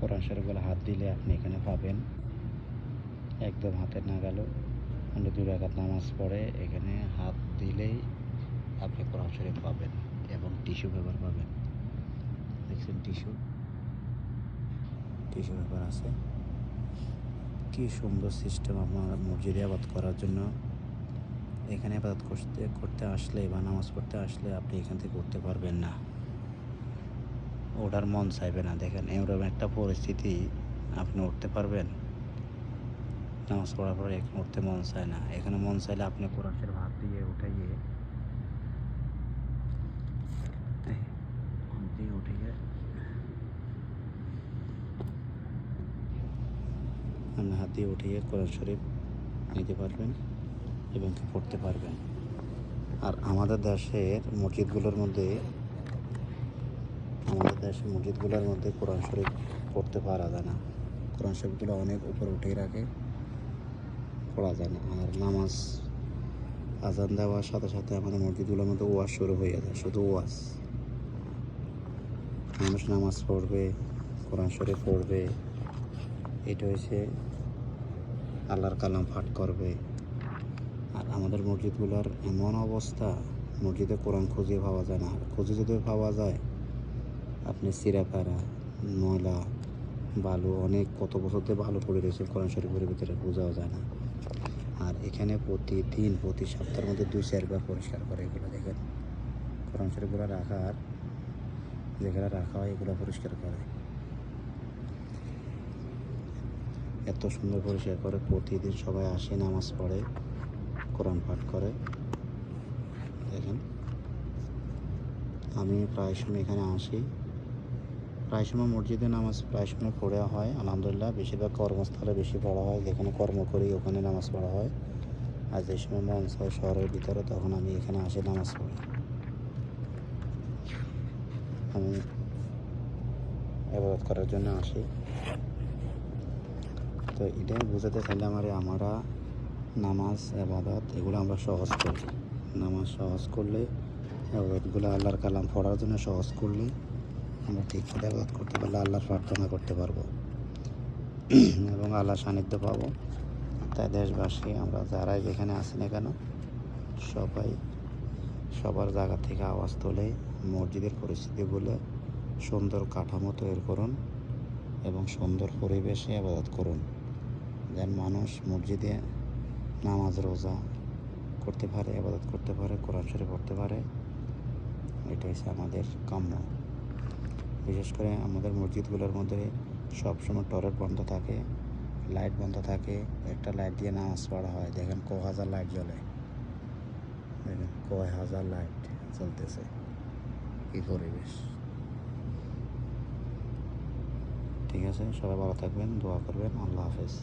কোরআন শরীফগুলো হাত দিলে আপনি এখানে পাবেন। একদম হাতের নাগালো আপনি দু রাকাত নামাজ পড়ে এখানে হাত দিলেই আপনি কোরআন শরীফ পাবেন এবং টিস্যু পেপার পাবেন। দেখছেন টিস্যু? টিস্যু পেপার আছে। কি সুন্দর সিস্টেম আপনার মসজিদে আবাদ করার জন্য। এখানে আবাদ করতে করতে আসলে বা নামাজ পড়তে আসলে আপনি এখান থেকে উঠতে পারবেন না। ওঠার মন চাইবে না। দেখেন, এরকম একটা পরিস্থিতি আপনি উঠতে পারবেন। নামাজ পড়ার পরে এখানে উঠতে মন চায় না। এখানে মন চাইলে আপনি কোরআনের হাত দিয়ে উঠাইয়ে দিয়ে আপনি হাত দিয়ে উঠিয়ে কোরআন শরীফ নিতে পারবেন এবং পড়তে পারবেন। আর আমাদের দেশের মসজিদগুলোর মধ্যে আমাদের দেশের মসজিদগুলোর মধ্যে কোরআন শরীফ পড়তে পারা যায় না। কোরআন শরীফগুলো অনেক উপরে উঠেই রাখে, পড়া যায় না। আর নামাজ, আজান দেওয়ার সাথে সাথে আমাদের মসজিদগুলোর মধ্যে ওয়াজ শুরু হয়ে যায়, শুধু ওয়াজ। মানুষ নামাজ পড়বে, কোরআন শরীফ পড়বে, এটা হয়েছে আল্লাহর কালাম পাঠ করবে। আর আমাদের মসজিদগুলোর এমন অবস্থা, মসজিদে কোরআন খুঁজে পাওয়া যায় না। খুঁজে যদি পাওয়া যায় আপনি সিরাপাড়া ময়লা, বালু অনেক কত বছর ধরে বালু পড়ে রয়েছে কোরআন শরীফের ভিতরে বোঝাও যায় না। আর এখানে প্রতিদিন, প্রতি সপ্তাহের মধ্যে দুই চারবার পরিষ্কার করে এগুলো দেখেন। কোরআন শরীফগুলো রাখার যেখানে রাখা হয় এগুলো পরিষ্কার করে। এত সুন্দর পরিষ্কার করে প্রতিদিন সবাই আসে, নামাজ পড়ে, কোরআন পাঠ করে। দেখেন, আমি প্রায় সময় এখানে আসি। প্রায় সময় মসজিদে নামাজ প্রায় সময় পড়া হয়, আলহামদুলিল্লাহ। বেশিরভাগ কর্মস্থলে বেশি পড়া হয় যেখানে কর্ম করি ওখানে নামাজ পড়া হয়। আর যে সময় মন চায় শহরের ভিতরে, তখন আমি এখানে আসি নামাজ পড়ি। আমি আবাদত করার জন্য আসি। তো এটাই বোঝাতে চাইলাম আরে আমরা নামাজ আবাদত এগুলো আমরা সহজ করি। নামাজ সহজ করলে আবাদতগুলো আল্লাহর কালাম পড়ার জন্য সহজ করলে আমরা ঠিক করে করতে পারলে আল্লাহর প্রার্থনা করতে পারব? এবং আল্লাহ সান্নিধ্য পাবো। তাই দেশবাসী, আমরা যারাই যেখানে আছি না কেন, সবাই সবার জায়গা থেকে আওয়াজ তোলে, মসজিদের পরিস্থিতি বলে সুন্দর কাঠামো তৈরি করুন এবং সুন্দর পরিবেশে আবাদত করুন। যেন মানুষ মসজিদে নামাজ, রোজা করতে পারে, আবাদত করতে পারে, কোরআন শরীফ পড়তে পারে এটা হচ্ছে আমাদের কাম্য। বিশেষ করে আমাদের মসজিদগুলোর মধ্যে সবসময় টয়লেট বন্ধ থাকে, লাইট বন্ধ থাকে, একটা লাইট দিয়ে নামাজ পড়া হয়। দেখেন ক হাজার লাইট জ্বলে। দেখেন কয় হাজার লাইট চলতেছে কি পরিবেশ। ঠিক আছে, সবাই ভালো থাকবেন, দোয়া করবেন। আল্লাহ হাফেজ।